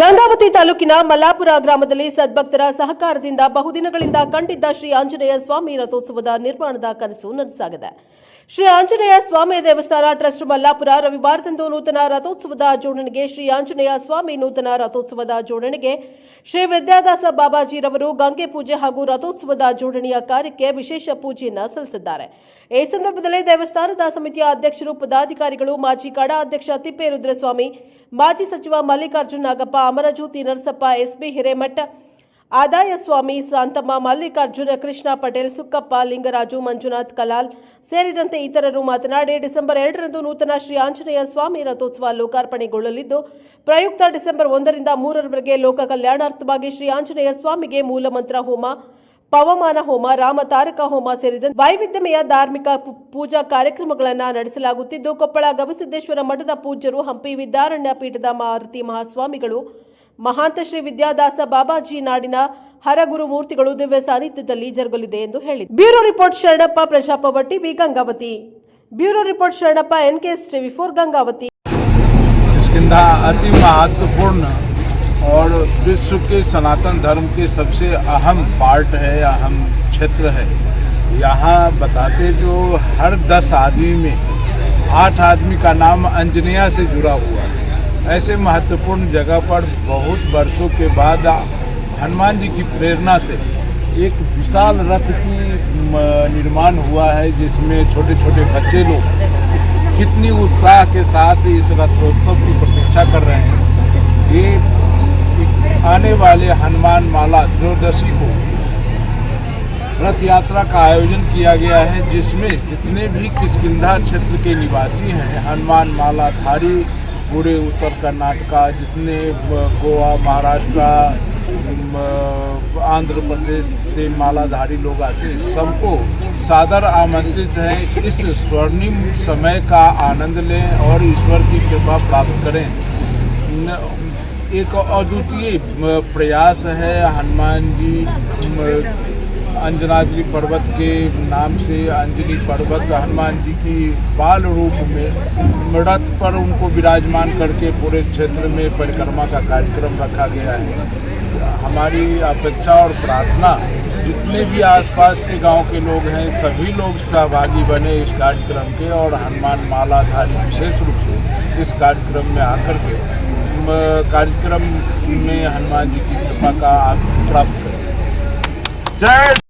ಗಂಗಾವತಿ ತಾಲೂಕಿನ ಮಲ್ಲಾಪುರ ಗ್ರಾಮದಲ್ಲಿ ಸದ್ಭಕ್ತರ ಸಹಕಾರದಿಂದ ಬಹುದಿನಗಳಿಂದ ಕಂಡಿದ್ದ ಶ್ರೀ ಆಂಜನೇಯ ಸ್ವಾಮಿ ರಥೋತ್ಸವದ ನಿರ್ಮಾಣದ ಕನಸು ನನಸಾಗಿದೆ. ಶ್ರೀ ಆಂಜನೇಯ ಸ್ವಾಮಿ ದೇವಸ್ಥಾನ, ಟ್ರಸ್ಟ್ ಮಲ್ಲಾಪುರ ರವಿವಾರದಂದು ನೂತನ ರಥೋತ್ಸವದ ಜೋಡಣೆಗೆ ಶ್ರೀ ಆಂಜನೇಯ ಸ್ವಾಮಿ ನೂತನ ರಥೋತ್ಸವದ ಜೋಡಣೆಗೆ ಶ್ರೀ ವಿದ್ಯಾದಾಸ ಬಾಬಾಜಿರವರು ಗಂಗೆ ಪೂಜೆ ಹಾಗೂ ರಥೋತ್ಸವದ ಜೋಡಣೆಯ ಕಾರ್ಯಕ್ಕೆ ವಿಶೇಷ ಪೂಜೆಯನ್ನು ಸಲ್ಲಿಸಿದ್ದಾರೆ. ಈ ಸಂದರ್ಭದಲ್ಲಿ ದೇವಸ್ಥಾನದ ಸಮಿತಿಯ ಅಧ್ಯಕ್ಷರು, ಪದಾಧಿಕಾರಿಗಳು, ಮಾಜಿ ಕಡಾ ಅಧ್ಯಕ್ಷ ತಿಪ್ಪೇರುದ್ರಸ್ವಾಮಿ, ಮಾಜಿ ಸಚಿವ ಮಲ್ಲಿಕಾರ್ಜುನ್ ನಾಗಪ್ಪ, ಅಮರಜ್ಯೋತಿ ನರಸಪ್ಪ ಎಸ್ಬಿ ಹಿರೇಮಠ ಆದಾಯ ಸ್ವಾಮಿ ಶಾಂತಮ್ಮ, ಮಲ್ಲಿಕಾರ್ಜುನ, ಕೃಷ್ಣ ಪಟೇಲ್, ಸುಕ್ಕಪ್ಪ, ಲಿಂಗರಾಜು, ಮಂಜುನಾಥ್ ಕಲಾಲ್ ಸೇರಿದಂತೆ ಇತರರು ಮಾತನಾಡಿ ಡಿಸೆಂಬರ್ ಎರಡರಂದು ನೂತನ ಶ್ರೀ ಆಂಜನೇಯ ಸ್ವಾಮಿ ರಥೋತ್ಸವ ಲೋಕಾರ್ಪಣೆಗೊಳ್ಳಲಿದ್ದು, ಪ್ರಯುಕ್ತ ಡಿಸೆಂಬರ್ ಒಂದರಿಂದ ಮೂರರವರೆಗೆ ಲೋಕ ಕಲ್ಯಾಣಾರ್ಥವಾಗಿ ಶ್ರೀ ಆಂಜನೇಯ ಸ್ವಾಮಿಗೆ ಮೂಲಮಂತ್ರ ಹೋಮ, ಪವಮಾನ ಹೋಮ, ರಾಮ ತಾರಕ ಹೋಮ ಸೇರಿದಂತೆ ವೈವಿಧ್ಯಮಯ ಧಾರ್ಮಿಕ ಪೂಜಾ ಕಾರ್ಯಕ್ರಮಗಳನ್ನು ನಡೆಸಲಾಗುತ್ತಿದ್ದು, ಕೊಪ್ಪಳ ಗವಿಸಿದ್ದೇಶ್ವರ ಮಠದ ಪೂಜ್ಯರು ಹಂಪಿ ವಿದ್ಯಾರಣ್ಯ ಪೀಠದ ಮಾರುತಿ ಮಹಾಸ್ವಾಮಿಗಳು ಮಹಾಂತ ಶ್ರೀ ವಿದ್ಯಾದಾಸ ಬಾಬಾಜಿ ನಾಡಿನ ಹರಗುರು ಮೂರ್ತಿಗಳು ದಿವ್ಯ ಸಾನ್ನಿಧ್ಯದಲ್ಲಿ ಜರುಗಲಿದೆ ಎಂದು ಹೇಳಿದರು bureau report Sharanappa ಪ್ರಶಾಪ TV Gangavathi bureau report Sharanappa NKS TV four Gangavathi Kishkindha अति महत्वपूर्ण और विश्व के सनातन धर्म के सबसे अहम पार्ट है अहम क्षेत्र है यहाँ बताते जो हर दस आदमी में आठ आदमी का नाम अंजनिया से जुड़ा हुआ है ऐसे महत्वपूर्ण जगह पर बहुत वर्षों के बाद हनुमान जी की प्रेरणा से एक विशाल रथ की निर्माण हुआ है, जिसमें छोटे छोटे बच्चे लोग कितनी उत्साह के साथ इस रथोत्सव की प्रतीक्षा कर रहे हैं। ये आने वाले हनुमान माला त्रयोदशी को रथ यात्रा का आयोजन किया गया है, जिसमें जितने भी किष्किंधा क्षेत्र के निवासी हैं, हनुमान माला धारी पूरे उत्तर कर्नाटका, जितने गोवा, महाराष्ट्र आंध्र प्रदेश से मालाधारी लोग आते हैं, सबको सादर आमंत्रित है, इस स्वर्णिम समय का आनंद लें और ईश्वर की कृपा प्राप्त करें। एक अद्वितीय प्रयास है, हनुमान जी अंजनाद्री पर्वत के नाम से अंजनी पर्वत हनुमान जी की बाल रूप में रथ पर उनको विराजमान करके पूरे क्षेत्र में परिक्रमा का कार्यक्रम रखा गया है। हमारी अपेक्षा और प्रार्थना, जितने भी आसपास के गाँव के लोग हैं, सभी लोग सहभागी बने इस कार्यक्रम के और हनुमान मालाधारी विशेष रूप से इस कार्यक्रम में आकर के कार्यक्रम में हनुमान जी की कृपा का आप प्राप्त करें। जय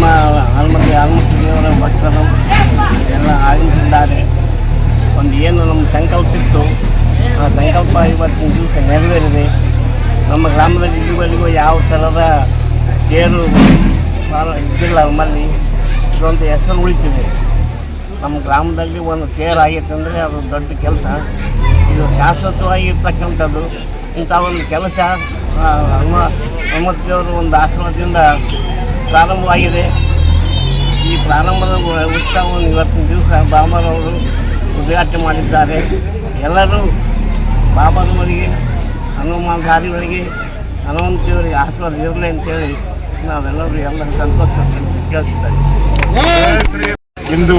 ಹನುಮ ಹನುಮಂತ ಹನುಮತಿ ದೇವರ ಭಕ್ತರು ಎಲ್ಲ ಆಗಮಿಸಿದ್ದಾರೆ ಒಂದು ಏನು ನಮ್ಮ ಸಂಕಲ್ಪ ಇತ್ತು, ಆ ಸಂಕಲ್ಪ ಇವತ್ತಿನ ದಿವಸ ನೆರವೇರಿದೆ. ನಮ್ಮ ಗ್ರಾಮದಲ್ಲಿ ಇಲ್ಲಿವರೆಗೂ ಯಾವ ಥರದ ತೇರು ಇದ್ದಿಲ್ಲ ನಮ್ಮಲ್ಲಿ. ಇದೊಂದು ಹೆಸರು ಉಳಿತಿದೆ. ನಮ್ಮ ಗ್ರಾಮದಲ್ಲಿ ಒಂದು ತೇರು ಆಗೈತೆ ಅಂದರೆ ಅದು ದೊಡ್ಡ ಕೆಲಸ. ಇದು ಶಾಶ್ವತವಾಗಿ ಇರ್ತಕ್ಕಂಥದ್ದು ಇಂಥ ಒಂದು ಕೆಲಸ ಹನುಮ ಹನುಮಂತ ದೇವರು ಒಂದು ಆಶ್ರಮದಿಂದ ಪ್ರಾರಂಭವಾಗಿದೆ. ಈ ಪ್ರಾರಂಭದ ಉತ್ಸವವನ್ನು ಇವತ್ತಿನ ದಿವಸ ಬಾಬಾರವರು ಉದ್ಘಾಟನೆ ಮಾಡಿದ್ದಾರೆ. ಎಲ್ಲರೂ ಬಾಬಾರವರಿಗೆ ಹನುಮಾನಧಾರಿಗಳಿಗೆ ಹನುಮಂತಿಯವರಿಗೆ ಆಶೀರ್ವಾದ ಇರಲಿ ಅಂತೇಳಿ ನಾವೆಲ್ಲರೂ ಎಲ್ಲ ಸಂತೋಷ ಕೇಳ್ತಿದ್ದಾರೆ. ಇಂದು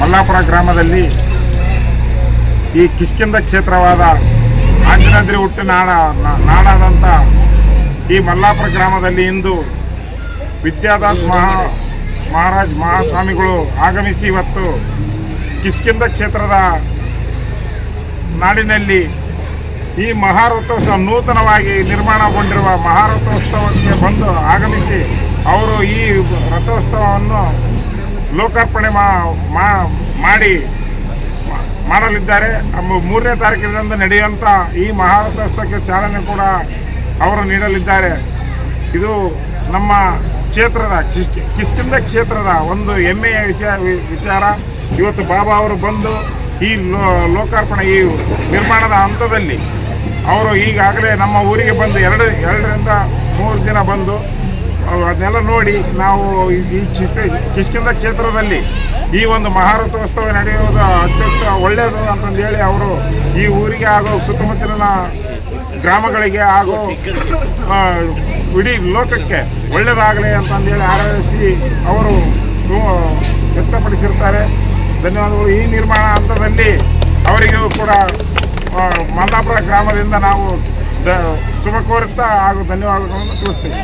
ಮಲ್ಲಾಪುರ ಗ್ರಾಮದಲ್ಲಿ ಈ ಕಿಷ್ಕಿಂದ ಕ್ಷೇತ್ರವಾದ ಆಂಜನಾದ್ರಿ ಹುಟ್ಟು ನಾಡ ನಾಡಾದಂಥ ಈ ಮಲ್ಲಾಪುರ ಗ್ರಾಮದಲ್ಲಿ ಇಂದು ವಿದ್ಯಾದಾಸ್ ಮಹಾ ಮಹಾರಾಜ್ ಮಹಾಸ್ವಾಮಿಗಳು ಆಗಮಿಸಿ ಇವತ್ತು ಕಿಸ್ಕಿಂದ ಕ್ಷೇತ್ರದ ನಾಡಿನಲ್ಲಿ ಈ ಮಹಾರಥೋತ್ಸವ ನೂತನವಾಗಿ ನಿರ್ಮಾಣಗೊಂಡಿರುವ ಮಹಾರಥೋತ್ಸವಕ್ಕೆ ಬಂದು ಆಗಮಿಸಿ ಅವರು ಈ ರಥೋತ್ಸವವನ್ನು ಲೋಕಾರ್ಪಣೆ ಮಾಡಿ ಮಾಡಲಿದ್ದಾರೆ. ಮೂರನೇ ತಾರೀಕಿನಿಂದ ನಡೆಯುವಂಥ ಈ ಮಹಾರಥೋತ್ಸವಕ್ಕೆ ಚಾಲನೆ ಕೂಡ ಅವರು ನೀಡಲಿದ್ದಾರೆ. ಇದು ನಮ್ಮ ಕ್ಷೇತ್ರದ ಕಿಸ್ ಕಿಸ್ಕಿಂದ ಕ್ಷೇತ್ರದ ಒಂದು ಹೆಮ್ಮೆಯ ವಿಷಯ ವಿಚಾರ. ಇವತ್ತು ಬಾಬಾ ಅವರು ಬಂದು ಈ ಲೋಕಾರ್ಪಣೆ ಈ ನಿರ್ಮಾಣದ ಹಂತದಲ್ಲಿ ಅವರು ಈಗಾಗಲೇ ನಮ್ಮ ಊರಿಗೆ ಬಂದು ಎರಡು ಎರಡರಿಂದ ಮೂರು ದಿನ ಬಂದು ಅದನ್ನೆಲ್ಲ ನೋಡಿ ನಾವು ಈ- ಕಿಷ್ಕಿಂದ ಕ್ಷೇತ್ರದಲ್ಲಿ ಈ ಒಂದು ಮಹಾರಥೋತ್ಸವ ನಡೆಯುವುದು ಅತ್ಯಂತ ಒಳ್ಳೆಯದು ಅಂತಂದು ಹೇಳಿ ಅವರು ಈ ಊರಿಗೆ ಹಾಗೂ ಸುತ್ತಮುತ್ತಲಿನ ಗ್ರಾಮಗಳಿಗೆ ಹಾಗೂ ಇಡೀ ಲೋಕಕ್ಕೆ ಒಳ್ಳೆಯದಾಗಲಿ ಅಂತಂದೇಳಿ ಆರೈಸಿ ಅವರು ವ್ಯಕ್ತಪಡಿಸಿರ್ತಾರೆ. ಧನ್ಯವಾದಗಳು. ಈ ನಿರ್ಮಾಣ ಹಂತದಲ್ಲಿ ಅವರಿಗೂ ಕೂಡ ಮಲ್ಲಾಪುರ ಗ್ರಾಮದಿಂದ ನಾವು ಶುಭ ಕೋರುತ್ತಾ ಹಾಗೂ ಧನ್ಯವಾದಗಳನ್ನು ತಿಳಿಸ್ತೀವಿ.